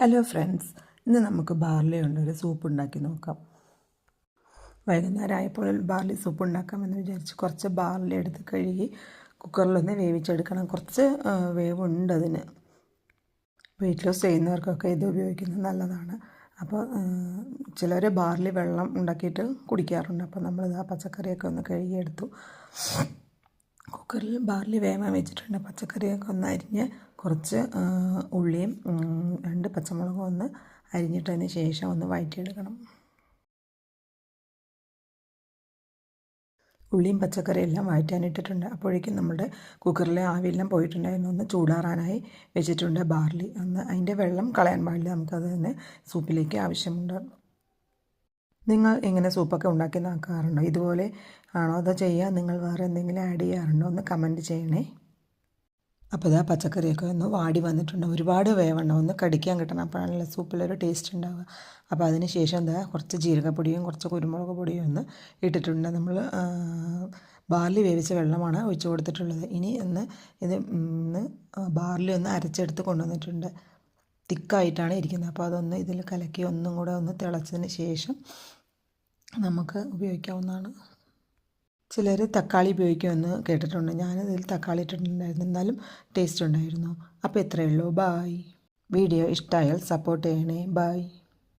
Hello friends ഇന്ന് നമുക്ക് barley കൊണ്ട് ഒരു സൂപ്പ് ഉണ്ടാക്കി നോക്കാം. വൈകുന്നേരം ആയപ്പോൾ ബാർലി സൂപ്പ് ഉണ്ടാക്കാമെന്ന് വിചാരിച്ച് കുറച്ച് ബാർലി എടുത്ത് കഴുകി കുക്കറിലൊന്ന് വേവിച്ചെടുക്കണം. കുറച്ച് വേവുണ്ട് അതിന്. വെയിറ്റ് ലോസ് ചെയ്യുന്നവർക്കൊക്കെ ഇത് ഉപയോഗിക്കുന്നത് നല്ലതാണ്. അപ്പോൾ ചിലർ ബാർലി വെള്ളം ഉണ്ടാക്കിയിട്ട് കുടിക്കാറുണ്ട്. അപ്പോൾ നമ്മളിത് ആ പച്ചക്കറിയൊക്കെ ഒന്ന് കഴുകിയെടുത്തു. കുക്കറിൽ ബാർലി വേവാൻ വെച്ചിട്ടുണ്ട്. പച്ചക്കറിയൊക്കെ ഒന്ന് അരിഞ്ഞ് കുറച്ച് ഉള്ളിയും രണ്ട് പച്ചമുളകും ഒന്ന് അരിഞ്ഞിട്ടതിന് ശേഷം ഒന്ന് വഴറ്റിയെടുക്കണം ഉള്ളിയും പച്ചക്കറിയും എല്ലാം വഴറ്റാനിട്ടിട്ടുണ്ട് അപ്പോഴേക്കും നമ്മുടെ കുക്കറിലെ ആവിയെല്ലാം പോയിട്ടുണ്ടായിരുന്നു. ഒന്ന് ചൂടാറാനായി വെച്ചിട്ടുണ്ട് ബാർലി. ഒന്ന് അതിന്റെ വെള്ളം കളയാൻ പാടില്ല. നമുക്കത് തന്നെ സൂപ്പിലേക്ക് ആവശ്യമുണ്ട്. നിങ്ങൾ എങ്ങനെ സൂപ്പൊക്കെ ഉണ്ടാക്കി നോക്കാറുണ്ടോ ഇതുപോലെ ആണോ അതോ ചെയ്യുക നിങ്ങൾ വേറെ എന്തെങ്കിലും ആഡ് ചെയ്യാറുണ്ടോ? ഒന്ന് കമന്റ് ചെയ്യണേ. അപ്പോൾ ഇതാ പച്ചക്കറിയൊക്കെ ഒന്ന് വാടി വന്നിട്ടുണ്ട്. ഒരുപാട് വേവണ്ട. ഒന്ന് കടിക്കാൻ കിട്ടണം. അപ്പോഴാണല്ലോ സൂപ്പിലൊരു ടേസ്റ്റ് ഉണ്ടാവുക. അപ്പോൾ അതിന് ശേഷം എന്താ കുറച്ച് ജീരകപ്പൊടിയും കുറച്ച് കുരുമുളക് പൊടിയും ഒന്ന് ഇട്ടിട്ടുണ്ട്. നമ്മൾ ബാർലി വേവിച്ച വെള്ളമാണ് ഒഴിച്ചു കൊടുത്തിട്ടുള്ളത്. ഇനി ഒന്ന് ഇത് ഒന്ന് ബാർലി ഒന്ന് അരച്ചെടുത്ത് കൊണ്ടുവന്നിട്ടുണ്ട്. തിക്കായിട്ടാണ് ഇരിക്കുന്നത്. അപ്പോൾ അതൊന്ന് ഇതിൽ കലക്കി ഒന്നും കൂടെ ഒന്ന് തിളച്ചതിന് ശേഷം നമുക്ക് ഉപയോഗിക്കാവുന്നതാണ്. ചിലർ തക്കാളി ഉപയോഗിക്കുമെന്ന് കേട്ടിട്ടുണ്ട്. ഞാനതിൽ തക്കാളി ഇട്ടിട്ടുണ്ടായിരുന്നു. എന്നാലും ടേസ്റ്റ് ഉണ്ടായിരുന്നു. അപ്പോൾ ഇത്രയേ ഉള്ളൂ. ബായ് വീഡിയോ ഇഷ്ടമായാൽ സപ്പോർട്ട് ചെയ്യണേ. ബായ്